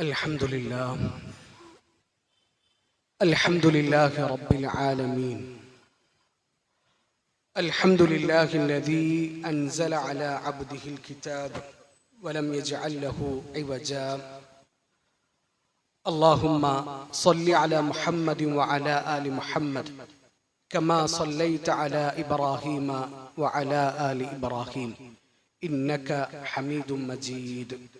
الحمد لله. الحمد لله رب العالمين. الحمد لله الذي أنزل على عبده الكتاب ولم يجعل له عوجا. اللهم صل على محمد وعلى آل محمد كما صليت على إبراهيم وعلى آل إبراهيم. إنك حميد مجيد.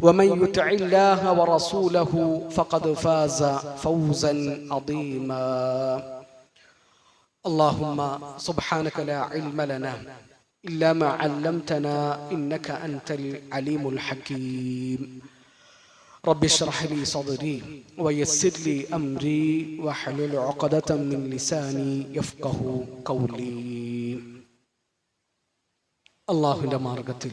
ومن يطع الله ورسوله فقد فاز فوزا عظيما اللهم سبحانك لا علم لنا الا ما علمتنا انك انت العليم الحكيم رب اشرح لي صدري ويسر لي امري واحلل عقدة من لساني يفقه قولي അള്ളാഹുവിൻ്റെ മാർഗത്തിൽ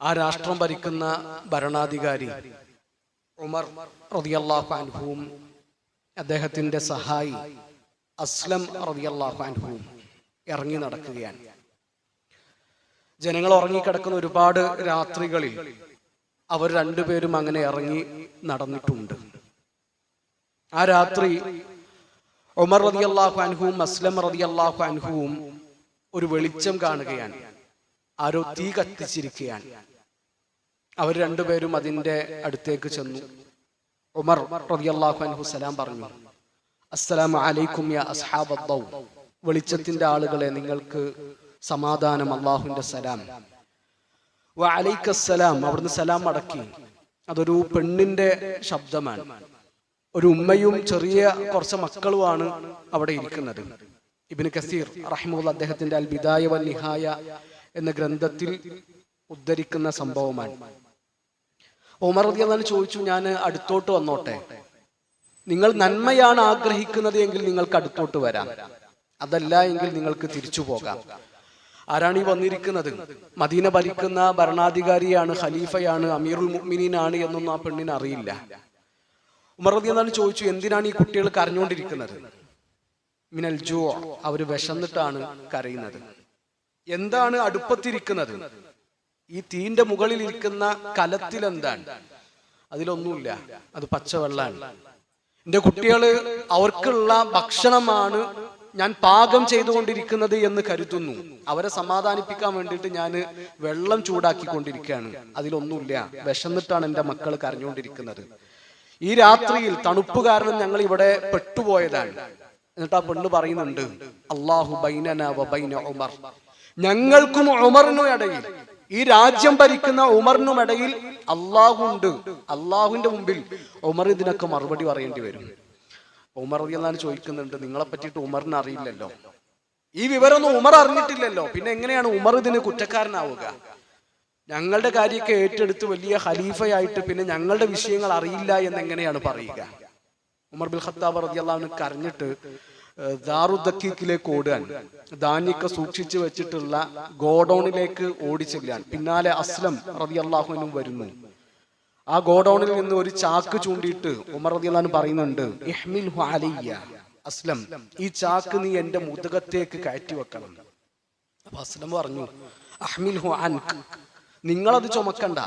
ആ രാഷ്ട്രം ഭരിക്കുന്ന ഭരണാധികാരി ഉമർ റതിയല്ലാഹു അദ്ദേഹത്തിന്റെ സഹായി അസ്ലം റതിയല്ലാഹു ഇറങ്ങി നടക്കുകയാണ്. ജനങ്ങൾ ഉറങ്ങിക്കിടക്കുന്ന ഒരുപാട് രാത്രികളിൽ അവർ രണ്ടുപേരും അങ്ങനെ ഇറങ്ങി നടന്നിട്ടുണ്ട്. ആ രാത്രി ഉമർ റതി അള്ളാഹു അൻഹുവും അസ്ലം റതി അള്ളാഹു അൻഹുവും ഒരു വെളിച്ചം കാണുകയാണ്. ആരോ തീ കത്തിച്ചിരിക്കുകയാണ്. അവർ രണ്ടുപേരും അതിന്റെ അടുത്തേക്ക് ചെന്നു. ഉമർ റതി അൻഹു സലാം പറഞ്ഞു അസ്സലാമു അലൈക്കും യാ വെളിച്ചത്തിന്റെ ആളുകളെ നിങ്ങൾക്ക് സമാധാനം അള്ളാഹുവിന്റെ സലാം. വ അലൈക്കസ്സലാം അവിടുന്ന് സലാം മടക്കി അതൊരു പെണ്ണിന്റെ ശബ്ദമാണ്. ഒരു ഉമ്മയും ചെറിയ കുറച്ച് മക്കളുമാണ് അവിടെ ഇരിക്കുന്നത്. ഇബിന് കസീർ റഹ്മൂൽ അദ്ദേഹത്തിന്റെ അൽ ബിദായ വൽ നിഹായ എന്ന ഗ്രന്ഥത്തിൽ ഉദ്ധരിക്കുന്ന സംഭവമാണ്. ഉമർ റളിയല്ലാഹു ചോദിച്ചു ഞാൻ അടുത്തോട്ട് വന്നോട്ടെ? നിങ്ങൾ നന്മയാണ് ആഗ്രഹിക്കുന്നത് എങ്കിൽ നിങ്ങൾക്ക് അടുത്തോട്ട് വരാം. അതല്ല എങ്കിൽ നിങ്ങൾക്ക് തിരിച്ചു പോകാം. ആരാണ് ഈ വന്നിരിക്കുന്നത്? മദീന ഭരിക്കുന്ന ഭരണാധികാരിയാണ് ഖലീഫയാണ് അമീറുൽ മുഅ്മിനീനാണ് എന്നൊന്നും ആ പെണ്ണിന് അറിയില്ല. ഉമർ റളിയല്ലാഹു ചോദിച്ചു എന്തിനാണ് ഈ കുട്ടികൾ കരഞ്ഞുകൊണ്ടിരിക്കുന്നത്? മിനൽ ജോ അവർ വിശന്നിട്ടാണ് കരയുന്നത്. എന്താണ് അടുപ്പത്തിരിക്കുന്നത്? ഈ തീന്റെ മുകളിൽ ഇരിക്കുന്ന കലത്തിൽ എന്താണ് അതിലൊന്നുമില്ല. അത് പച്ചവെള്ളാണ് എന്റെ കുട്ടികൾ അവർക്കുള്ള ഭക്ഷണമാണ് ഞാൻ പാകം ചെയ്തുകൊണ്ടിരിക്കുന്നത് എന്ന് കരുതുന്നു. അവരെ സമാധാനിപ്പിക്കാൻ വേണ്ടിയിട്ട് ഞാൻ വെള്ളം ചൂടാക്കിക്കൊണ്ടിരിക്കുകയാണ്. അതിലൊന്നുമില്ല. വിശന്നിട്ടാണ് എന്റെ മക്കൾ കരഞ്ഞുകൊണ്ടിരിക്കുന്നത്. ഈ രാത്രിയിൽ തണുപ്പ് കാരണം ഞങ്ങൾ ഇവിടെ പെട്ടുപോയതാണ്. എന്നിട്ട് ആ പെണ്ണ് പറയുന്നുണ്ട് അള്ളാഹു ബൈനന ബൈന ഉമർ. ഞങ്ങൾക്കും ഉമറിനും ഇടയിൽ. ഈ രാജ്യം ഭരിക്കുന്ന ഉമറിനും ഇടയിൽ അള്ളാഹു ഉണ്ട് അള്ളാഹുവിന്റെ മുമ്പിൽ ഉമർ ഇതിനൊക്കെ മറുപടി പറയേണ്ടി വരും. ഉമർ എന്നാണ് ചോദിക്കുന്നുണ്ട് നിങ്ങളെ പറ്റിയിട്ട് ഉമറിന് അറിയില്ലല്ലോ? ഈ വിവരമൊന്നും ഉമർ അറിഞ്ഞിട്ടില്ലല്ലോ. പിന്നെ എങ്ങനെയാണ് ഉമർ ഇതിന് കുറ്റക്കാരനാവുക? ഞങ്ങളുടെ കാര്യമൊക്കെ ഏറ്റെടുത്ത് വലിയ ഖലീഫയായിട്ട് പിന്നെ ഞങ്ങളുടെ വിഷയങ്ങൾ അറിയില്ല എന്ന് എങ്ങനെയാണ് പറയുക? ഉമർ ബിൽ ഖത്താബ് റതിയല്ലാവിന് കരഞ്ഞിട്ട് ദാറുദ്ദക്കീക്കിലേക്ക് ഓടുകയാൻ ധാന്യൊക്കെ സൂക്ഷിച്ചു വെച്ചിട്ടുള്ള ഗോഡൌണിലേക്ക് ഓടിച്ചെല്ലാൻ പിന്നാലെ അസ്ലം റതി അള്ളാഹുനും വരുന്നു. ആ ഗോഡൌണിൽ നിന്ന് ഒരു ചാക്ക് ചൂണ്ടിയിട്ട് ഉമർ റബി അള്ളഹാൻ പറയുന്നുണ്ട് അസ്ലം ഈ ചാക്ക് നീ എന്റെ മുതുകത്തേക്ക് കയറ്റി വെക്കണം അപ്പൊ അസ്ലം പറഞ്ഞു അഹ്മിൽ അൻക്. നിങ്ങളത് ചുമക്കണ്ട.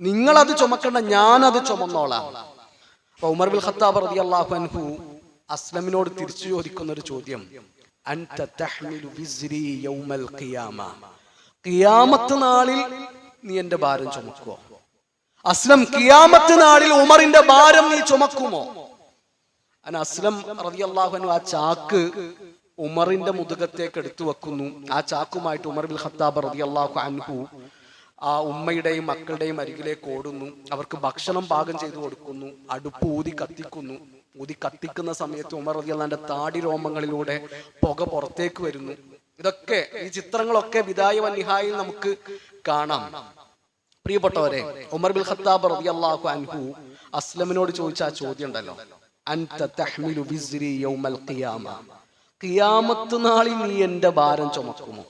നിങ്ങളത് ചുമക്കണ്ട ഞാനത് ചുമന്നോളാം. അപ്പൊ ഉമർ ബിൽ ഖത്താബ് റളിയല്ലാഹു അൻഹു അസ്ലമിനോട് തിരിച്ചു ചോദിക്കുന്ന ഒരു ചോദ്യം നാളിൽ നീ എന്റെ ഭാരം ചുമക്കുമോ അസ്ലം കിയാമത്ത് നാളിൽ ഉമറിന്റെ ഭാരം നീ ചുമക്കുമോ? അന അസ്ലം റളിയല്ലാഹു അൻഹു ആ ചാക്ക് ഉമറിന്റെ മുതുകത്തേക്ക് എടുത്തു വെക്കുന്നു. ആ ചാക്കുമായിട്ട് ഉമർ ബിൽ ഖത്താബ് അള്ളാഹു അൻഹു ആ ഉമ്മയുടെയും മക്കളുടെയും അരികിലേക്ക് ഓടുന്നു. അവർക്ക് ഭക്ഷണം പാകം ചെയ്തു കൊടുക്കുന്നു. അടുപ്പ് ഊതി കത്തിക്കുന്നു. ഊതി കത്തിക്കുന്ന സമയത്ത് ഉമർ റതിയല്ലാന്റെ താടി രോമങ്ങളിലൂടെ പുക പുറത്തേക്ക് വരുന്നു. ഇതൊക്കെ ഈ ചിത്രങ്ങളൊക്കെ വിദായ വന്നിഹായിൽ നമുക്ക് കാണാം. പ്രിയപ്പെട്ടവരെ ഉമർ ബിൽ ഖത്താബ് അള്ളാഹു അൻഹു അസ്ലമിനോട് ചോദിച്ച ആ ചോദ്യം ഉണ്ടല്ലോ ഖിയാമത്ത് നാളിൽ നീ എന്റെ ഭാരം ചുമക്കുമോ?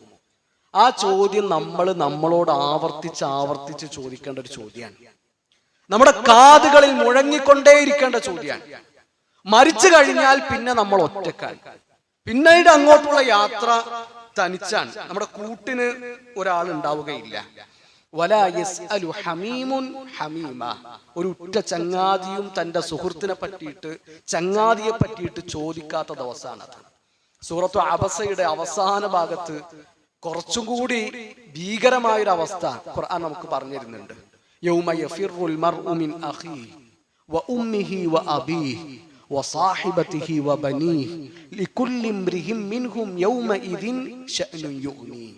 ആ ചോദ്യം നമ്മൾ നമ്മളോട് ആവർത്തിച്ച് ആവർത്തിച്ച് ചോദിക്കേണ്ട ഒരു ചോദ്യമാണ്. നമ്മുടെ കാതുകളിൽ മുഴങ്ങിക്കൊണ്ടേയിരിക്കേണ്ട ചോദ്യമാണ്. മരിച്ചു കഴിഞ്ഞാൽ പിന്നെ നമ്മൾ ഒറ്റക്കായി. പിന്നീട് അങ്ങോട്ടുള്ള യാത്ര തനിച്ചാണ്. നമ്മുടെ കൂട്ടിന് ഒരാൾ ഉണ്ടാവുകയില്ല. ഒരു ഉറ്റ ചങ്ങാതിയും തന്റെ സുഹൃത്തിനെ പറ്റിയിട്ട് ചങ്ങാതിയെ പറ്റിയിട്ട് ചോദിക്കാത്ത ദിവസമാണത്. സൂറത്തു അബസയുടെ അവസാന ഭാഗത്ത് കുറച്ചും കൂടി ഭീകരമായൊരു അവസ്ഥ ഖുർആൻ നമുക്ക് പറഞ്ഞു തരുന്നുണ്ട് യൗമ യഫിറുൽ മർഉ മിൻ വ ഉമ്മിഹി വ وصاحبته وبنيه لكل امرئ منهم يومئذ شأن يغنيه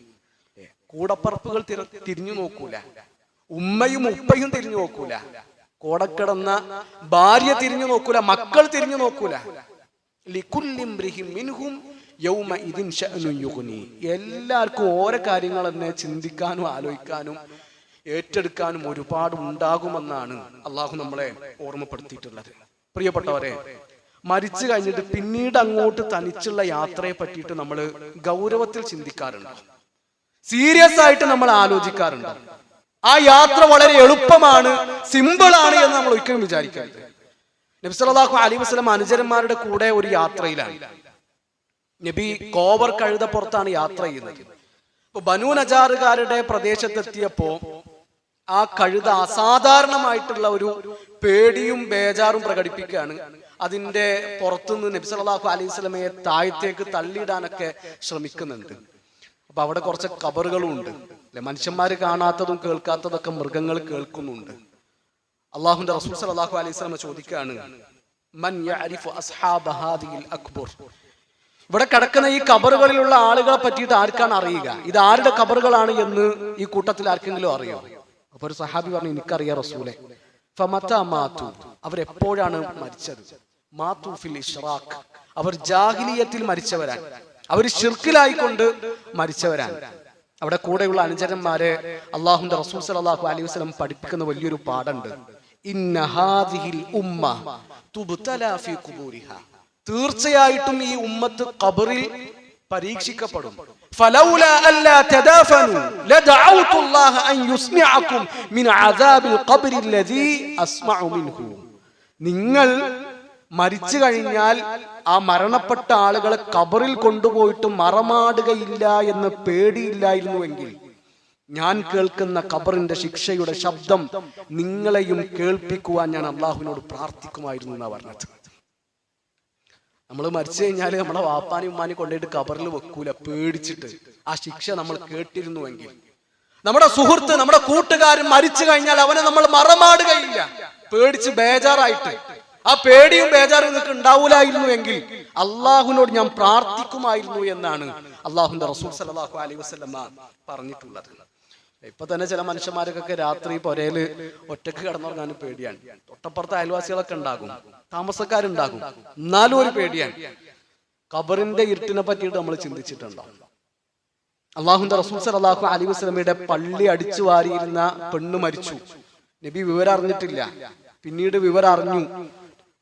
കൂടപ്പറപ്പുകൾ തിര- തിരിഞ്ഞു നോക്കൂല ഉമ്മയും ഉപ്പയും തിരിഞ്ഞു നോക്കൂല കോടക്കിടന്ന ഭാര്യ തിരിഞ്ഞു നോക്കൂല മക്കൾ തിരിഞ്ഞു നോക്കൂല ലിക്കുല്ലി ഇംറിഹിം മിൻഹും യൗമ ഇദിൻ ശഅനുൻ യുഗ്നി. എല്ലാവർക്കും ഓരോ കാര്യങ്ങൾ തന്നെ ചിന്തിക്കാനും ആലോചിക്കാനും ഏറ്റെടുക്കാനും ഒരുപാട് ഉണ്ടാകുമെന്നാണ് അള്ളാഹു നമ്മളെ ഓർമ്മപ്പെടുത്തിയിട്ടുള്ളത് പ്രിയപ്പെട്ടവരെ മരിച്ചു കഴിഞ്ഞിട്ട് പിന്നീട് അങ്ങോട്ട് തനിച്ചുള്ള യാത്രയെ പറ്റിയിട്ട് നമ്മൾ ഗൗരവത്തിൽ ചിന്തിക്കാറുണ്ട്. സീരിയസ് ആയിട്ട് നമ്മൾ ആലോചിക്കാറുണ്ട്. ആ യാത്ര വളരെ എളുപ്പമാണ് സിമ്പിൾ ആണ് എന്ന് നമ്മൾ ഒരിക്കലും വിചാരിക്കരുത്. നബിസലാഹു അലി വസ്ലം അനുചരന്മാരുടെ കൂടെ ഒരു യാത്രയിലാണ്. നബി കോവർ കഴുതപ്പുറത്താണ് യാത്ര ചെയ്യുന്നത്. അപ്പൊ ബനു നജാറുകാരുടെ പ്രദേശത്തെത്തിയപ്പോ ആ കഴുത അസാധാരണമായിട്ടുള്ള ഒരു പേടിയും ബേജാറും പ്രകടിപ്പിക്കുകയാണ്. അതിന്റെ പുറത്തുനിന്ന് നബി സല്ലല്ലാഹു അലൈഹി സ്വലമയെ താഴത്തേക്ക് തള്ളിയിടാനൊക്കെ ശ്രമിക്കുന്നുണ്ട്. അപ്പൊ അവിടെ കുറച്ച് കബറുകളും ഉണ്ട്. അല്ലെ? മനുഷ്യന്മാര് കാണാത്തതും കേൾക്കാത്തതൊക്കെ മൃഗങ്ങൾ കേൾക്കുന്നുണ്ട്. അള്ളാഹുന്റെ റസൂൽ സല്ലല്ലാഹു അലൈഹി സ്വലമ ചോദിക്കുകയാണ് അക്ബർ? ഇവിടെ കിടക്കുന്ന ഈ കബറുകളിലുള്ള ആളുകളെ പറ്റിയിട്ട് ആർക്കാണ് അറിയുക? ഇത് ആരുടെ കബറുകളാണ് എന്ന് ഈ കൂട്ടത്തിൽ ആർക്കെങ്കിലും അറിയോ? അപ്പൊ ഒരു സഹാബി പറഞ്ഞു എനിക്കറിയാം റസൂലെ. അവരെപ്പോഴാണ് മരിച്ചത്? മാതു ഫിൽ ഇഷ്റാഖ്. അവർ ജാഹിലിയത്തിൽ മരിച്ചവരാണ്. അവർ ഷിർക്കിലായിക്കൊണ്ട് മരിച്ചവരാണ്. അവിടെ കൂടെയുള്ള അനുചരന്മാരെ അള്ളാഹുന്റെ റസൂൽ സലാഹു അലൈഹി വസ്ലം പഠിപ്പിക്കുന്ന വലിയൊരു പാടുണ്ട് തീർച്ചയായിട്ടും ഈ ഉമ്മത്ത് കബറിൽ പരീക്ഷിക്കപ്പെടും. നിങ്ങൾ മരിച്ചു കഴിഞ്ഞാൽ ആ മരണപ്പെട്ട ആളുകളെ കബറിൽ കൊണ്ടുപോയിട്ട് മറമാടുകയില്ല എന്ന് പേടിയില്ലായിരുന്നുവെങ്കിൽ ഞാൻ കേൾക്കുന്ന കബറിന്റെ ശിക്ഷയുടെ ശബ്ദം നിങ്ങളെയും കേൾപ്പിക്കുവാൻ ഞാൻ അള്ളാഹുവിനോട് പ്രാർത്ഥിക്കുമായിരുന്നു എന്നാ പറഞ്ഞത്. നമ്മൾ മരിച്ചു കഴിഞ്ഞാൽ നമ്മളെ വാപ്പാനും ഉമ്മാനും കൊണ്ടുപോയിട്ട് കബറിൽ വെക്കൂല പേടിച്ചിട്ട്. ആ ശിക്ഷ നമ്മൾ കേട്ടിരുന്നുവെങ്കിൽ. നമ്മുടെ സുഹൃത്ത് നമ്മുടെ കൂട്ടുകാരൻ മരിച്ചു കഴിഞ്ഞാൽ അവനെ നമ്മൾ മറമാടുകയില്ല. പേടിച്ച് ബേജാറായിട്ട്. ആ പേടിയും ബേജാറും നിങ്ങൾക്ക് ഉണ്ടാവൂലായിരുന്നു എങ്കിൽ അള്ളാഹുവിനോട് ഞാൻ പ്രാർത്ഥിക്കുമായിരുന്നു എന്നാണ് അള്ളാഹുന്റെ റസൂൽ സലാഹു അലൈഹി വസ്ലമ പറഞ്ഞിട്ടുള്ളത്. ഇപ്പൊ തന്നെ ചില മനുഷ്യന്മാരൊക്കെ രാത്രി പൊരയിൽ ഒറ്റയ്ക്ക് കിടന്നുറങ്ങാനും പേടിയാണ്. തൊട്ടപ്പുറത്ത് അയൽവാസികളൊക്കെ ഉണ്ടാകും. താമസക്കാരുണ്ടാകും. എന്നാലും ഒരു പേടിയാണ്. കബറിന്റെ ഇരുട്ടിനെ പറ്റിയിട്ട് നമ്മൾ ചിന്തിച്ചിട്ടുണ്ടോ? അള്ളാഹുന്റെ റസൂൽ സലാഹു അലി വസല്ലമയുടെ പള്ളി അടിച്ചു വാരിയിരുന്ന പെണ്ണ് മരിച്ചു. നബി വിവരം അറിഞ്ഞിട്ടില്ല. പിന്നീട് വിവരം അറിഞ്ഞു.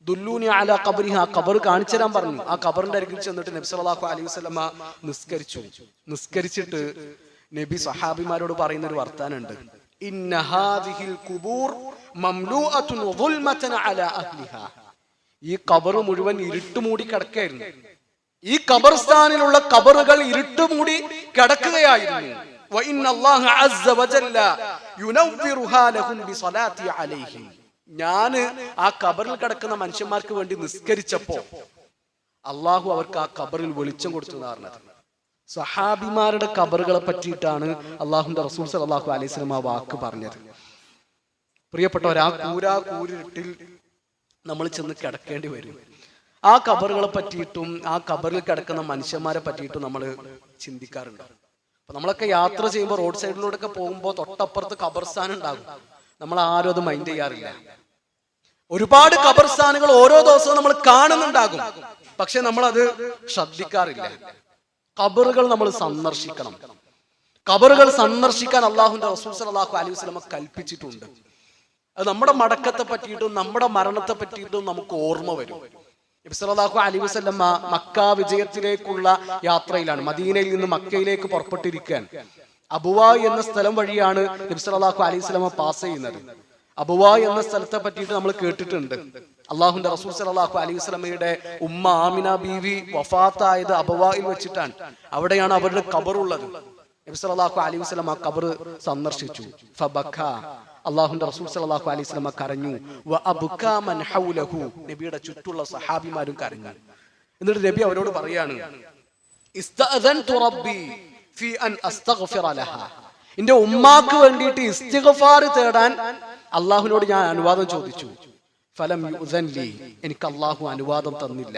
ദുല്ലൂനി അല ആ കബർ കാണിച്ചു തരാൻ പറഞ്ഞു. ആ കബറിന്റെ അരികിൽ ചെന്നിട്ട് നബി സല്ലല്ലാഹു അലൈഹി വസല്ലമ നിസ്കരിച്ചു. നിസ്കരിച്ചിട്ട് നബി സഹാബിമാരോട് പറയുന്ന ഒരു വർത്താനുണ്ട് ഈ കബർ മുഴുവൻ ഇരുട്ട് മൂടി കിടക്കായിരുന്നു ഈ കബർസ്ഥാനിലുള്ള കബറുകൾ ഇരുട്ട് മൂടി കിടക്കുകയായിരുന്നു. വഇന്ന അല്ലാഹു അസ്സ വജല്ല യുനവ്വിറുഹാ ലഹും ബിസലാത്തി അലൈഹിം. ഞാൻ ആ കബറിൽ കിടക്കുന്ന മനുഷ്യന്മാർക്ക് വേണ്ടി നിസ്കരിച്ചപ്പോ അള്ളാഹു അവർക്ക് ആ കബറിൽ വെളിച്ചം കൊടുത്തു പറഞ്ഞത്. സഹാബിമാരുടെ കബറുകളെ പറ്റിയിട്ടാണ് അള്ളാഹുന്റെ റസൂൽ സലാഹു അലൈഹി സ്വലം ആ വാക്ക് പറഞ്ഞത്. പ്രിയപ്പെട്ടവർ ആ കൂരാ കൂരിട്ടിൽ നമ്മൾ ചെന്ന് കിടക്കേണ്ടി വരും. ആ കബറുകളെ പറ്റിയിട്ടും ആ കബറിൽ കിടക്കുന്ന മനുഷ്യന്മാരെ പറ്റിയിട്ടും നമ്മൾ ചിന്തിക്കാറുണ്ട്. അപ്പൊ നമ്മളൊക്കെ യാത്ര ചെയ്യുമ്പോൾ റോഡ് സൈഡിലൂടെ ഒക്കെ പോകുമ്പോൾ തൊട്ടപ്പുറത്ത് കബർസ്ഥാൻ ഉണ്ടാകും. നമ്മൾ ആരും അത് മൈൻഡ് ചെയ്യാറില്ല. ഒരുപാട് കബർസ്ഥാനുകൾ ഓരോ ദിവസവും നമ്മൾ കാണുന്നുണ്ടാകും. പക്ഷെ നമ്മൾ അത് ശ്രദ്ധിക്കാറില്ല. കബറുകൾ നമ്മൾ സന്ദർശിക്കണം. കബറുകൾ സന്ദർശിക്കാൻ അള്ളാഹുന്റെ റസൂൽ സലാഹു അലൈഹി വസ്ലമ കൽപ്പിച്ചിട്ടുണ്ട്. അത് നമ്മുടെ മടക്കത്തെ പറ്റിയിട്ടും നമ്മുടെ മരണത്തെ പറ്റിയിട്ടും നമുക്ക് ഓർമ്മ വരും. നബിസലാഹു അലി വസല്ലമ മക്ക വിജയത്തിലേക്കുള്ള യാത്രയിലാണ്. മദീനയിൽ നിന്ന് മക്കയിലേക്ക് പുറപ്പെട്ടിരിക്കാൻ അബുവ എന്ന സ്ഥലം വഴിയാണ് നബ്സലാഹു അലൈഹി വസല്ലമ പാസ് ചെയ്യുന്നത്. അബുവ എന്ന സ്ഥലത്തെ പറ്റിയിട്ട് നമ്മൾ കേട്ടിട്ടുണ്ട്. അള്ളാഹുന്റെ റസൂൽ സലാഹു അലൈഹി വസല്ലമയുടെ ഉമ്മ ആമിന ബീവി വഫാത്തായത് അബുവയിൽ വെച്ചിട്ടാണ്. അവിടെയാണ് അവരുടെ കബറുള്ളത് നബി സല്ലല്ലാഹു അലൈഹി വസല്ലം ആ കബർ സന്ദർശിച്ചു. അള്ളാഹുന്റെ റസൂൽ സലാഹു അലൈഹി വസല്ലം കരഞ്ഞു. നബിയുടെ ചുറ്റുള്ള സഹാബിമാരും കരഞ്ഞു. എന്നിട്ട് നബി അവരോട് പറയാണ് ഫി അൻ അസ്തഗ്ഫിറ ലഹാ. ഉമ്മാക്ക് വേണ്ടിയിട്ട് ഇസ്തിഗ്ഫാർ തേടാൻ അള്ളാഹുവിനോട് ഞാൻ അനുവാദം ചോദിച്ചു. ഫലം യുസൻ ലി എനിക്ക് അള്ളാഹു അനുവാദം തന്നില്ല.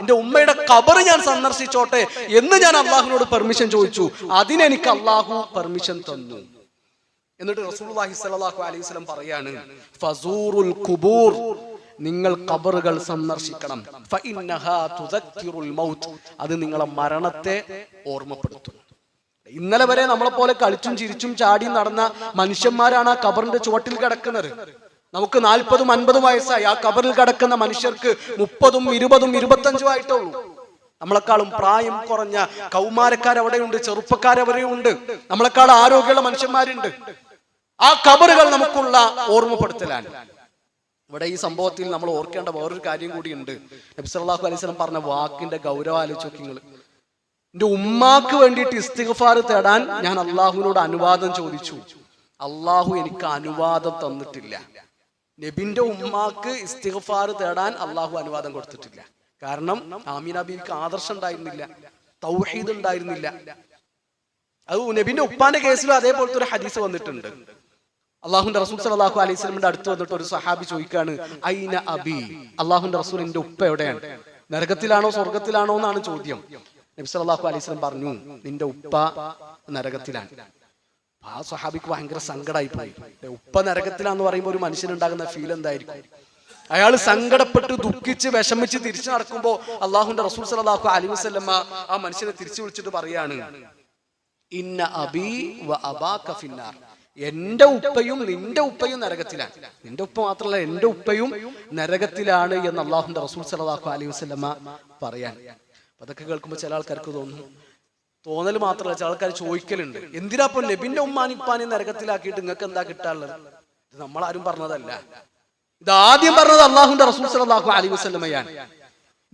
എന്റെ ഉമ്മയുടെ ഖബർ ഞാൻ സന്ദർശിച്ചോട്ടെ എന്ന് ഞാൻ അള്ളാഹുവിനോട് പെർമിഷൻ ചോദിച്ചു. അതിനെനിക്ക് അള്ളാഹു പെർമിഷൻ തന്നു. എന്നിട്ട് റസൂലുള്ളാഹി സ്വല്ലല്ലാഹു അലൈഹി വസല്ലം പറയാണ് ഫസൂറുൽ ഖുബൂർ. നിങ്ങൾ കബറുകൾ സന്ദർശിക്കണം. അത് നിങ്ങളെ മരണത്തെ ഓർമ്മപ്പെടുത്തും ഇന്നലെ വരെ നമ്മളെ പോലെ കളിച്ചും ചിരിച്ചും ചാടിയും നടന്ന മനുഷ്യന്മാരാണ് ആ കബറിന്റെ ചുവട്ടിൽ കിടക്കുന്നത്. നമുക്ക് നാൽപ്പതും അൻപതും വയസ്സായി. ആ കബറിൽ കിടക്കുന്ന മനുഷ്യർക്ക് മുപ്പതും ഇരുപതും ഇരുപത്തഞ്ചും ആയിട്ടുള്ളൂ. നമ്മളെക്കാളും പ്രായം കുറഞ്ഞ കൗമാരക്കാരവിടെയുണ്ട് ചെറുപ്പക്കാരവരെയുണ്ട് നമ്മളെക്കാൾ ആരോഗ്യമുള്ള മനുഷ്യന്മാരുണ്ട്. ആ കബറുകൾ നമുക്കുള്ള ഓർമ്മപ്പെടുത്തലാണ്. ഇവിടെ ഈ സംഭവത്തിൽ നമ്മൾ ഓർക്കേണ്ട വേറൊരു കാര്യം കൂടിയുണ്ട്. അലൈഹി വസല്ലം പറഞ്ഞ വാക്കിന്റെ ഗൗരവ ആലോചിച്ച് നിങ്ങൾ എന്റെ ഉമ്മാക്ക് വേണ്ടിയിട്ട് ഇസ്തിഗ്ഫാർ തേടാൻ ഞാൻ അള്ളാഹുവിനോട് അനുവാദം ചോദിച്ചു. അള്ളാഹു എനിക്ക് അനുവാദം തന്നിട്ടില്ല. നബിന്റെ ഉമ്മാക്ക് ഇസ്തിഗ്ഫാർ തേടാൻ അള്ളാഹു അനുവാദം കൊടുത്തിട്ടില്ല. കാരണം ആമീന ബീവിക്ക് ആദർശം ഉണ്ടായിരുന്നില്ല. തൗഹീദ് ഉണ്ടായിരുന്നില്ല. അത് നബിന്റെ ഉപ്പാന്റെ കേസിലും അതേപോലത്തെ ഒരു ഹദീസ് വന്നിട്ടുണ്ട്. അള്ളാഹുന്റെ റസൂൽ സലാഹു അലൈഹി സ്വലമിന്റെ അടുത്ത് വന്നിട്ട് ഒരു സഹാബി ചോദിക്കാണ് ഐന അബി? അള്ളാഹുന്റെ റസൂൽ എന്റെ ഉപ്പ എവിടെയാണ്? നരകത്തിലാണോ സ്വർഗത്തിലാണോ? എന്നാണ് ചോദ്യം. നബി സലാഹു അലൈഹി സ്വലം പറഞ്ഞു നിന്റെ ഉപ്പ നരകത്തിലാണ്. ആ സഹാബിക്ക് ഭയങ്കര സങ്കടമായി പോയി ഉപ്പ നരകത്തിലാന്ന് പറയുമ്പോൾ ഒരു മനുഷ്യനുണ്ടാകുന്ന ഫീൽ എന്തായിരിക്കും? അയാൾ സങ്കടപ്പെട്ട് ദുഃഖിച്ച് വിഷമിച്ച് തിരിച്ചു നടക്കുമ്പോൾ അള്ളാഹുന്റെ റസൂൽ സലാഹു അലൈഹി വസല്ലമ ആ മനുഷ്യനെ തിരിച്ചു വിളിച്ചിട്ട് പറയാണ് ഇന്ന അബി വ അബാ ഫിന്നാർ. എന്റെ ഉപ്പയും നിന്റെ ഉപ്പയും നരകത്തിലാണ്. നിന്റെ ഉപ്പ മാത്രമല്ല എന്റെ ഉപ്പയും നരകത്തിലാണ് എന്ന് അള്ളാഹുന്റെ റസൂൽ സല്ലല്ലാഹു അലൈഹി വസല്ലമ പറയാൻ. അതൊക്കെ കേൾക്കുമ്പോൾ ചില ആൾക്കാർക്ക് തോന്നുന്നു തോന്നൽ മാത്രമല്ല ചില ആൾക്കാർ ചോദിക്കലുണ്ട്. എന്തിനാ ഇപ്പൊ നബിന്റെ ഉപ്പാനി നരകത്തിലാക്കിയിട്ട് നിങ്ങൾക്ക് എന്താ കിട്ടാനുള്ളത്? ഇത് നമ്മൾ ആരും പറഞ്ഞതല്ല. ഇത് ആദ്യം പറഞ്ഞത് അള്ളാഹുന്റെ റസൂൽ സല്ലല്ലാഹു അലൈഹി വസ്ലമയാണ്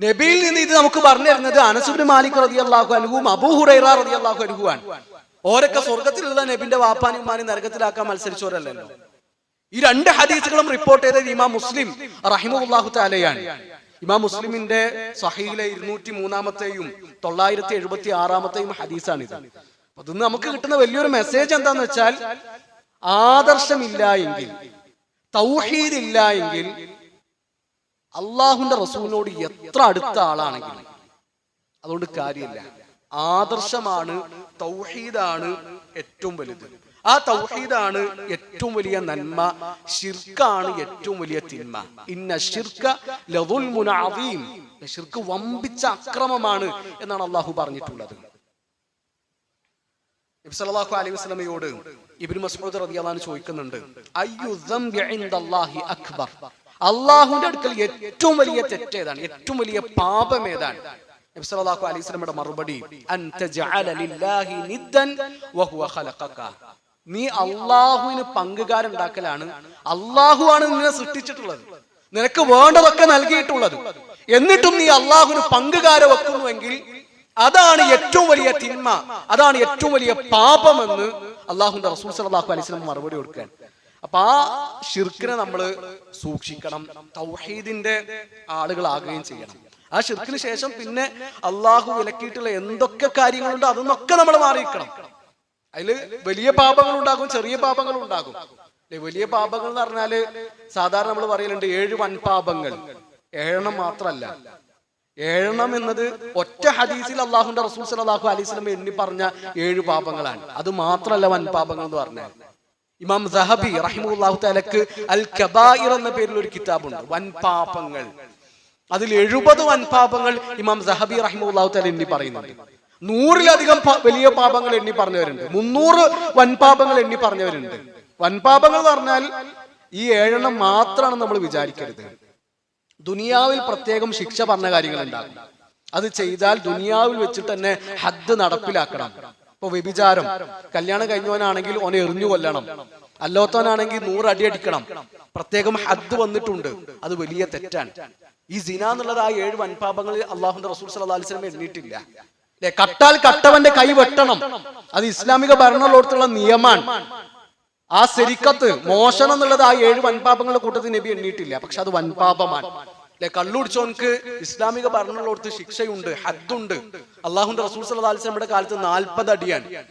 നബിയിൽ നിന്ന് ഇത് നമുക്ക് പറഞ്ഞു തരുന്നത് അനസുബിൻ മാലിക് റതി അള്ളാഹു അനുഹും അബൂ ഹുറൈറ റതി അള്ളാഹു അനുഹുവാൻ ഓരൊക്കെ സ്വർഗത്തിലുള്ള നബിന്റെ വാപ്പാനും ഉമ്മാനും നരകത്തിലാക്കാൻ മത്സരിച്ചവരല്ലല്ലോ. ഈ രണ്ട് ഹദീസുകളും റിപ്പോർട്ട് ചെയ്തത് ഇമാം മുസ്ലിം റഹിമുല്ലാഹു താലയാണ് ഇമാം മുസ്ലിമിന്റെ സഹീലെ ഇരുന്നൂറ്റി മൂന്നാമത്തെയും തൊള്ളായിരത്തി എഴുപത്തി ആറാമത്തെയും ഹദീസാണിത്. അപ്പൊ ഇതിന്ന് നമുക്ക് കിട്ടുന്ന വലിയൊരു മെസ്സേജ് എന്താന്ന് വെച്ചാൽ ആദർശമില്ല എങ്കിൽ തൗഹീദ് ഇല്ല എങ്കിൽ അള്ളാഹുന്റെ റസൂലിനോട് എത്ര അടുത്ത ആളാണെങ്കിലും അതുകൊണ്ട് കാര്യമില്ല. ആദർശമാണ് തൗഹീദാണ് ഏറ്റവും വലുത്. ആ തൗഹീദാണ് ഏറ്റവും വലിയ നന്മ ഷിർക്കാണ് ഏറ്റവും വലിയ തിന്മ. ഇന്ന ഷിർക്ക അദീം. ഷിർക്ക് വമ്പിച്ച അക്രമമാണ് എന്നാണ് അള്ളാഹു പറഞ്ഞിട്ടുള്ളത്. നബി സല്ലല്ലാഹു അലൈഹി വസല്ലമയോട് ഇബ്നു മസ്ഊദ് റളിയല്ലാഹു ചോദിക്കുന്നുണ്ട് അയ്യു ദംബി ഇൻദല്ലാഹി അക്ബർ? അള്ളാഹുവിന്റെ അടുക്കൽ ഏറ്റവും വലിയ തെറ്റേതാണ് ഏറ്റവും വലിയ പാപം ഏതാണ്? നബി സല്ലല്ലാഹു അലൈഹി വസല്ലമയുടെ മറുപടി നീ അള്ളാഹുവിന് പങ്കുകാരുണ്ടാക്കലാണ്. അള്ളാഹു ആണ് നിന്നെ സൃഷ്ടിച്ചിട്ടുള്ളത്. നിനക്ക് വേണ്ടതൊക്കെ നൽകിയിട്ടുള്ളത്. എന്നിട്ടും നീ അള്ളാഹുവിന് പങ്കുകാരെ വെക്കുന്നുവെങ്കിൽ അതാണ് ഏറ്റവും വലിയ തിന്മ അതാണ് ഏറ്റവും വലിയ പാപമെന്ന് അള്ളാഹുന്റെ റസൂൽ സല്ലല്ലാഹു അലൈഹി വസല്ലം മറുപടി കൊടുക്കാൻ അപ്പൊ ആ ഷിർക്കിനെ നമ്മൾ സൂക്ഷിക്കണം തൗഹീദിന്റെ ആളുകളാകുകയും ചെയ്യണം. ആ ഷിർക്കിന് ശേഷം പിന്നെ അള്ളാഹു വിലക്കിയിട്ടുള്ള എന്തൊക്കെ കാര്യങ്ങളുണ്ടോ അതൊന്നൊക്കെ നമ്മൾ മാറിയിരിക്കണം. അതിൽ വലിയ പാപങ്ങൾ ഉണ്ടാകും ചെറിയ പാപങ്ങൾ ഉണ്ടാകും? വലിയ പാപങ്ങൾ എന്ന് പറഞ്ഞാൽ സാധാരണ നമ്മൾ പറയലുണ്ട് ഏഴ് വൻപാപങ്ങൾ. ഏഴെണ്ണം മാത്രല്ല. ഏഴെണ്ണം എന്നത് ഒറ്റ ഹദീസിൽ അള്ളാഹുന്റെ റസൂൽ സല്ലല്ലാഹു അലൈഹി വസല്ലം എണ്ണി പറഞ്ഞ ഏഴ് പാപങ്ങളാണ്. അത് മാത്രല്ല വൻപാപങ്ങൾ എന്ന് പറഞ്ഞാൽ ഇമാം സഹബി റഹിമുല്ലാഹു തലക്ക് അൽ കബായിർ എന്ന പേരിൽ ഒരു കിതാബുണ്ട്. വൻപാപങ്ങൾ. അതിൽ എഴുപത് വൻപാപങ്ങൾ ഇമാം സഹബി റഹിമുല്ലാഹു എണ്ണി പറയുന്നുണ്ട്. നൂറിലധികം വലിയ പാപങ്ങൾ എണ്ണി പറഞ്ഞവരുണ്ട്. മുന്നൂറ് വൻപാപങ്ങൾ എണ്ണി പറഞ്ഞവരുണ്ട്. വൻപാപങ്ങൾ എന്ന് പറഞ്ഞാൽ ഈ ഏഴെണ്ണം മാത്രമാണ് നമ്മൾ വിചാരിക്കരുത്. ദുനിയാവിൽ പ്രത്യേകം ശിക്ഷ പറഞ്ഞ കാര്യങ്ങൾ ഉണ്ടാകും അത് ചെയ്താൽ ദുനിയാവിൽ വെച്ചിട്ട് തന്നെ ഹദ് നടപ്പിലാക്കണം. ഇപ്പൊ വ്യഭിചാരം. കല്യാണം കഴിഞ്ഞവനാണെങ്കിൽ ഓനെ എറിഞ്ഞു കൊല്ലണം. അല്ലാത്തവനാണെങ്കിൽ നൂറ് അടി അടിക്കണം. പ്രത്യേകം ഹദ് വന്നിട്ടുണ്ട്. അത് വലിയ തെറ്റാണ്. ഈ സിന എന്നുള്ളത് ആ ഏഴ് വൻപാപങ്ങളിൽ അള്ളാഹുന്റെ റസൂൽ സല്ലല്ലാഹു അലൈഹി വസല്ലം എണ്ണിയിട്ടില്ല. അല്ലെ? കട്ടാൽ കട്ടവന്റെ കൈ വെട്ടണം. അത് ഇസ്ലാമിക ഭരണമുള്ളടത്തുള്ള നിയമാണ്. ആ ശരിക്കത്ത് മോഷണം എന്നുള്ളത് ആ ഏഴ് വൻപാപങ്ങളുടെ കൂട്ടത്തിൽ നബി എണ്ണിയിട്ടില്ല. പക്ഷെ അത് വൻപാപമാണ്. കള്ളുടിച്ചോൻക്ക് ഇസ്ലാമിക ഭരണമുള്ളടത്ത് ശിക്ഷയുണ്ട് ഹദ്ദുണ്ട്. അള്ളാഹുന്റെ റസൂൽ വസല്ലമയുടെ കാലത്ത് നാൽപ്പത് അടിയാണ്.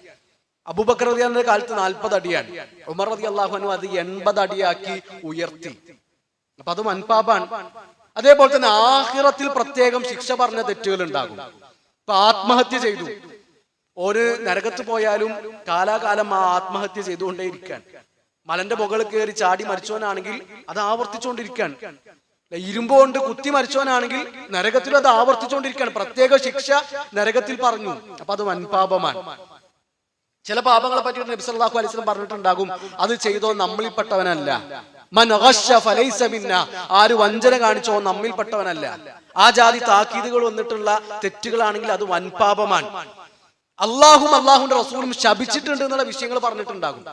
അബൂബക്കർ റളിയല്ലാഹുവിന്റെ കാലത്ത് നാൽപ്പത് അടിയാണ്. ഉമർ റതി അള്ളാഹുനു അത് എൺപത് അടിയാക്കി ഉയർത്തി. അപ്പൊ അത് മൻപാപാണ് അതേപോലെ തന്നെ ആഹിറത്തിൽ പ്രത്യേകം ശിക്ഷ പറഞ്ഞ തെറ്റുകൾ ഉണ്ടാകും ഇപ്പൊ ആത്മഹത്യ ചെയ്തു. ഒരു നരകത്ത് പോയാലും കാലാകാലം ആ ആത്മഹത്യ ചെയ്തുകൊണ്ടേയിരിക്കാൻ. മലന്റെ മുകളിൽ കയറി ചാടി മരിച്ചവനാണെങ്കിൽ അത് ആവർത്തിച്ചുകൊണ്ടിരിക്കാൻ. ഇരുമ്പ് കൊണ്ട് കുത്തി മരിച്ചവനാണെങ്കിൽ നരകത്തിൽ അത് ആവർത്തിച്ചുകൊണ്ടിരിക്കുകയാണ്. പ്രത്യേക ശിക്ഷ നരകത്തിൽ പറഞ്ഞു. അപ്പൊ അത് വൻപാപമാണ്. ചില പാപങ്ങളെ പറ്റി നബി സല്ലല്ലാഹു അലൈഹി വസല്ലം പറഞ്ഞിട്ടുണ്ടാകും. അത് ചെയ്തോ നമ്മളിൽപ്പെട്ടവനല്ല. ആര് വഞ്ചന കാണിച്ചോ നമ്മിൽപ്പെട്ടവനല്ല. ആ ജാതി താക്കീതുകൾ വന്നിട്ടുള്ള തെറ്റുകളാണെങ്കിൽ അത് വൻപാപമാണ്. അള്ളാഹും അള്ളാഹുന്റെ റസൂലും ശപിച്ചിട്ടുണ്ട് എന്നുള്ള വിഷയങ്ങൾ പറഞ്ഞിട്ടുണ്ടാകും.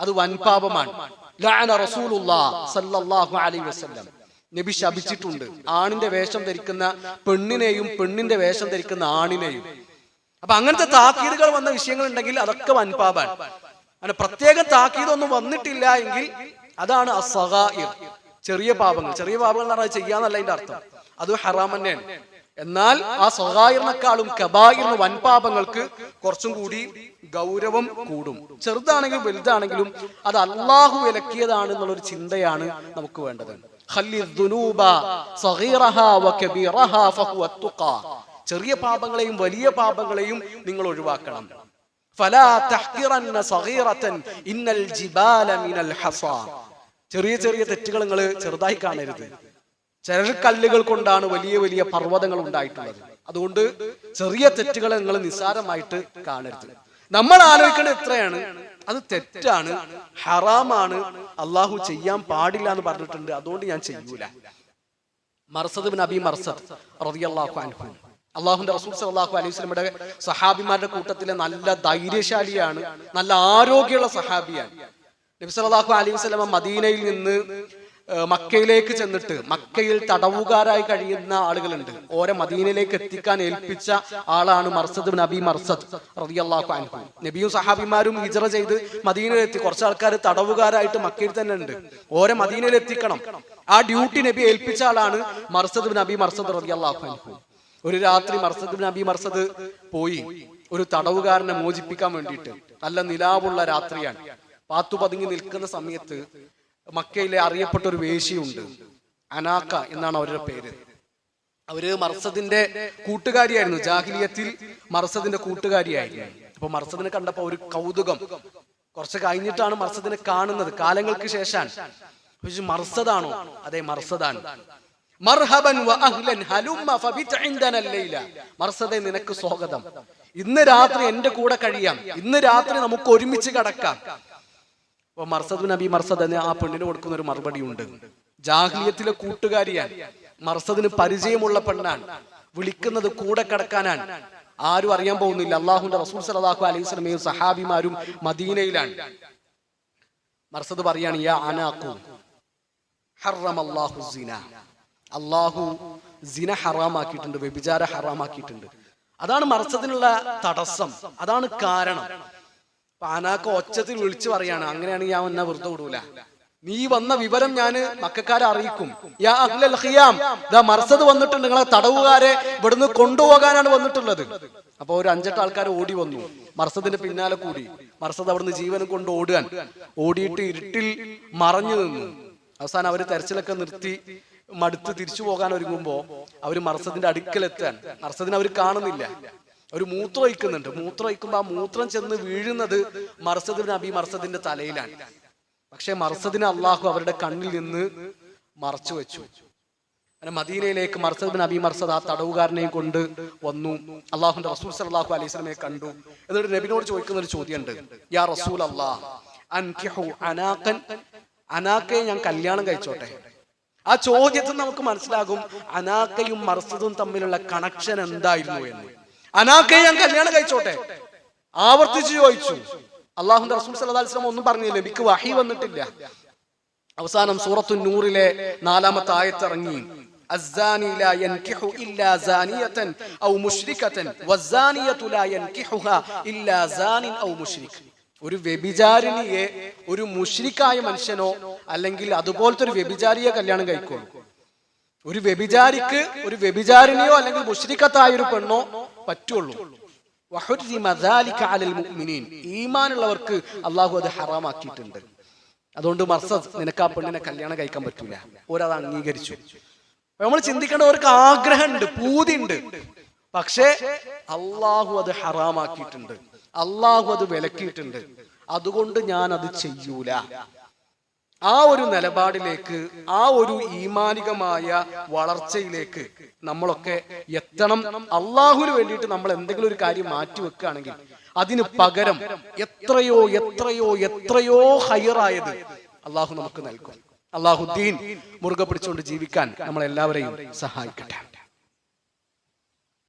അത് വൻപാപമാണ്. ലഅന റസൂലുള്ളാഹ് സല്ലല്ലാഹു അലൈഹി വസല്ലം. നബി ശപിച്ചിട്ടുണ്ട്. ആണിന്റെ വേഷം ധരിക്കുന്ന പെണ്ണിനെയും പെണ്ണിന്റെ വേഷം ധരിക്കുന്ന ആണിനെയും. അപ്പൊ അങ്ങനത്തെ താക്കീതുകൾ വന്ന വിഷയങ്ങൾ ഉണ്ടെങ്കിൽ അതൊക്കെ വൻപാപാണ്. അങ്ങനെ പ്രത്യേക താക്കീതൊന്നും വന്നിട്ടില്ല എങ്കിൽ അതാണ് അസഹായിർ ചെറിയ പാപങ്ങൾ. ചെറിയ പാപങ്ങൾ എന്ന് പറഞ്ഞാൽ ചെയ്യാന്നല്ല അതിന്റെ അർത്ഥം. അത് ഹറാം തന്നെയാണ്. എന്നാൽ ആ സ്വകായിറിനേക്കാളും കബായിരുന്ന വൻപാപങ്ങൾക്ക് കുറച്ചും കൂടി ഗൗരവം കൂടും. ചെറുതാണെങ്കിലും വലുതാണെങ്കിലും അത് അള്ളാഹു വിലക്കിയതാണ് എന്നുള്ളൊരു ചിന്തയാണ് നമുക്ക് വേണ്ടത്. ചെറിയ പാപങ്ങളെയും വലിയ പാപങ്ങളെയും നിങ്ങൾ ഒഴിവാക്കണം. ചെറിയ ചെറിയ തെറ്റുകൾ നിങ്ങൾ ചെറുതായി കാണരുത്. ചെറുകല്ലുകൾ കൊണ്ടാണ് വലിയ വലിയ പർവതങ്ങൾ ഉണ്ടായിട്ടുള്ളത്. അതുകൊണ്ട് ചെറിയ തെറ്റുകളെ നിങ്ങൾ നിസ്സാരമായിട്ട് കാണരുത്. നമ്മൾ ആലോചിക്കേണ്ടത് എത്രയാണ് അത് തെറ്റാണ്. ഹറാമാണ്. അള്ളാഹു ചെയ്യാൻ പാടില്ല എന്ന് പറഞ്ഞിട്ടുണ്ട്. അതുകൊണ്ട് ഞാൻ ചെയ്യൂല. മർസദ് നബി മർസദ് അള്ളാഹുന്റെ റസൂൽ സല്ലല്ലാഹു അലൈഹി വസല്ലമയുടെ സഹാബിമാരുടെ കൂട്ടത്തിലെ നല്ല ധൈര്യശാലിയാണ്. നല്ല ആരോഗ്യമുള്ള സഹാബിയാണ്. നബി സല്ലല്ലാഹു അലൈഹി സ്വലമ മദീനയിൽ നിന്ന് മക്കയിലേക്ക് ചെന്നിട്ട് മക്കയിൽ തടവുകാരായി കഴിയുന്ന ആളുകളുണ്ട്. ഓരെ മദീനയിലേക്ക് എത്തിക്കാൻ ഏൽപ്പിച്ച ആളാണ് മർസദ് നബി മർസദ് റളിയല്ലാഹു അൻഹു. നബിയും സഹാബിമാരും ഹിജറ ചെയ്ത് മദീനയിലെത്തി. കുറച്ച് ആൾക്കാർ തടവുകാരായിട്ട് മക്കയിൽ തന്നെ ഉണ്ട്. ഓരെ മദീനയിൽ എത്തിക്കണം. ആ ഡ്യൂട്ടി നബി ഏൽപ്പിച്ച ആളാണ് മർസദ് നബി മർസദ് റളിയല്ലാഹു അൻഹു. ഒരു രാത്രി മർസദ് നബി മർസദ് പോയി. ഒരു തടവുകാരനെ മോചിപ്പിക്കാൻ വേണ്ടിയിട്ട്. നല്ല നിലാവുള്ള രാത്രിയാണ്. പാത്തു പതുങ്ങി നിൽക്കുന്ന സമയത്ത് മക്കയിലെ അറിയപ്പെട്ട ഒരു വേശിയുണ്ട്. അനാക്ക എന്നാണ് അവരുടെ പേര്. അവർ മർസദിന്റെ കൂട്ടുകാരിയായിരുന്നു. ജാഹിലിയത്തിൽ മർസദിന്റെ കൂട്ടുകാരിയായിരുന്നു. അപ്പൊ മർസദിനെ കണ്ടപ്പോ ഒരു കൗതുകം. കുറച്ച് കഴിഞ്ഞിട്ടാണ് മർസദിനെ കാണുന്നത്. കാലങ്ങൾക്ക് ശേഷമാണ് മർസദാണോ? അതെ മർസദാണ്. മർസദേ നിനക്ക് സ്വാഗതം. ഇന്ന് രാത്രി എന്റെ കൂടെ കഴിയാം. ഇന്ന് രാത്രി നമുക്ക് ഒരുമിച്ച് കിടക്കാം. അപ്പൊ മർസദ് നബി മർസദ് എന്ന് ആ പെണ്ണിന് കൊടുക്കുന്ന ഒരു മറുപടി ഉണ്ട് ജാഹ്ലിയത്തിലെ കൂട്ടുകാരിയാണ്. മർസദിന് പരിചയമുള്ള പെണ്ണാണ്. വിളിക്കുന്നത് കൂടെ കടക്കാനാണ്. ആരും അറിയാൻ പോകുന്നില്ല. അള്ളാഹുന്റെ റസൂൽ സലാഹു അലൈഹി സ്വലമയും സഹാബിമാരും മദീനയിലാണ്. മർസദ് പറയാണ് യാ അനാഖു ഹറം അള്ളാഹു അള്ളാഹു സിന ഹറാമാക്കിയിട്ടുണ്ട് വ്യഭിചാര ഹറാമാക്കിയിട്ടുണ്ട്. അതാണ് മർസദിനുള്ള തടസ്സം. അതാണ് കാരണം. അപ്പൊ അനാക്ക ഒച്ചത്തിൽ വിളിച്ചു പറയാണ് അങ്ങനെയാണെങ്കിൽ ഞാൻ എന്നെ വെറുതെ വിടൂല. നീ വന്ന വിവരം ഞാൻ മക്കാരെ അറിയിക്കും. യാ അഹ്ലൽ ഖിയാം മർസദ് വന്നിട്ടുണ്ട് നിങ്ങളെ തടവുകാരെ ഇവിടുന്ന് കൊണ്ടുപോകാനാണ് വന്നിട്ടുള്ളത്. അപ്പൊ ഒരു അഞ്ചെട്ട് ആൾക്കാർ ഓടി വന്നു. മർസദിന്റെ പിന്നാലെ കൂടി. മർസദ് അവിടുന്ന് ജീവനും കൊണ്ട് ഓടുകയാണ്. ഓടിയിട്ട് ഇരുട്ടിൽ മറഞ്ഞു നിന്നു. അവസാനം അവർ തെരച്ചിലൊക്കെ നിർത്തി മടുത്ത് തിരിച്ചു പോകാൻ ഒരുങ്ങുമ്പോ അവർ മർസദിന്റെ അടുക്കലെത്താൻ മർസദിനെ അവർ കാണുന്നില്ല. ഒരു മൂത്രം ഒഴിക്കുന്നുണ്ട്. മൂത്രം ഒഴിക്കുമ്പോൾ ആ മൂത്രം ചെന്ന് വീഴുന്നത് മർസദ് നബി മർസദിന്റെ തലയിലാണ്. പക്ഷെ മർസദിനെ അള്ളാഹു അവരുടെ കണ്ണിൽ നിന്ന് മറച്ചു വെച്ചു. അങ്ങനെ മദീനയിലേക്ക് മർസദ് നബി മർസദ് ആ തടവുകാരനെയും കൊണ്ട് വന്നു. അള്ളാഹുന്റെ റസൂൽ സലാഹു അലൈഹി സ്വലമെ കണ്ടു. എന്നിട്ട് നബിനോട് ചോദിക്കുന്ന ഒരു ചോദ്യമുണ്ട്. യാ റസൂൽ അള്ളാഹ് അനാക്കൻ അനാക്കയെ ഞാൻ കല്യാണം കഴിച്ചോട്ടെ? ആ ചോദ്യത്തിൽ നമുക്ക് മനസ്സിലാകും അനാക്കയും മർസദും തമ്മിലുള്ള കണക്ഷൻ എന്തായിരുന്നു എന്ന്. അനാക്കയെ ഞാൻ കല്യാണം കഴിച്ചോട്ടെ ആവർത്തിച്ച് ചോദിച്ചു അള്ളാഹുന്റെ റസൂൽ സല്ലല്ലാഹു അലൈഹി വസല്ലം ഒന്നും പറഞ്ഞില്ല എനിക്ക് വഹി വന്നിട്ടില്ല അവസാനം സൂറത്തു നൂറിലെ നാലാമത്തെ ആയത്തിറങ്ങി الزاني لا ينكح إلا زانية أو مشركة والزانية لا ينكحها إلا زان أو مشرك ഒരു വ്യഭിചാരിണിയെ ഒരു മുഷ്രിക്കായ മനുഷ്യനോ അല്ലെങ്കിൽ അതുപോലത്തെ ഒരു വ്യഭിചാരിയെ കല്യാണം കഴിക്കുള്ളൂ ഒരു വ്യഭിചാരിക്ക് ഒരു വ്യഭിചാരിണിയോ അല്ലെങ്കിൽ മുഷ്രിക്കത്തായ ഒരു പെണ്ണോ പറ്റുള്ളൂ. ഈമാനുള്ളവർക്ക് അള്ളാഹു അത് ഹറാമാക്കിയിട്ടുണ്ട്. അതുകൊണ്ട് മർസദ് നിനക്ക് ആ പെണ്ണിനെ കല്യാണം കഴിക്കാൻ പറ്റൂല. ഓരത് അംഗീകരിച്ചു. നമ്മൾ ചിന്തിക്കേണ്ട അവർക്ക് ആഗ്രഹമുണ്ട് പൂതിയുണ്ട്. പക്ഷേ അള്ളാഹു അത് ഹറാമാക്കിയിട്ടുണ്ട്. അള്ളാഹു അത് വിലക്കിയിട്ടുണ്ട്. അതുകൊണ്ട് ഞാൻ അത് ചെയ്യൂല. ആ ഒരു നിലപാടിലേക്ക് ആ ഒരു ഈമാനികമായ വളർച്ചയിലേക്ക് നമ്മളൊക്കെ എത്തണം. അള്ളാഹുവിന് വേണ്ടിയിട്ട് നമ്മൾ എന്തെങ്കിലും ഒരു കാര്യം മാറ്റി വെക്കുകയാണെങ്കിൽ അതിന് പകരം എത്രയോ എത്രയോ എത്രയോ ഹയറായത് അള്ളാഹു നമുക്ക് നൽകും. അള്ളാഹുദ്ദീൻ മുറുകെ പിടിച്ചുകൊണ്ട് ജീവിക്കാൻ നമ്മളെല്ലാവരെയും സഹായിക്കട്ടെ.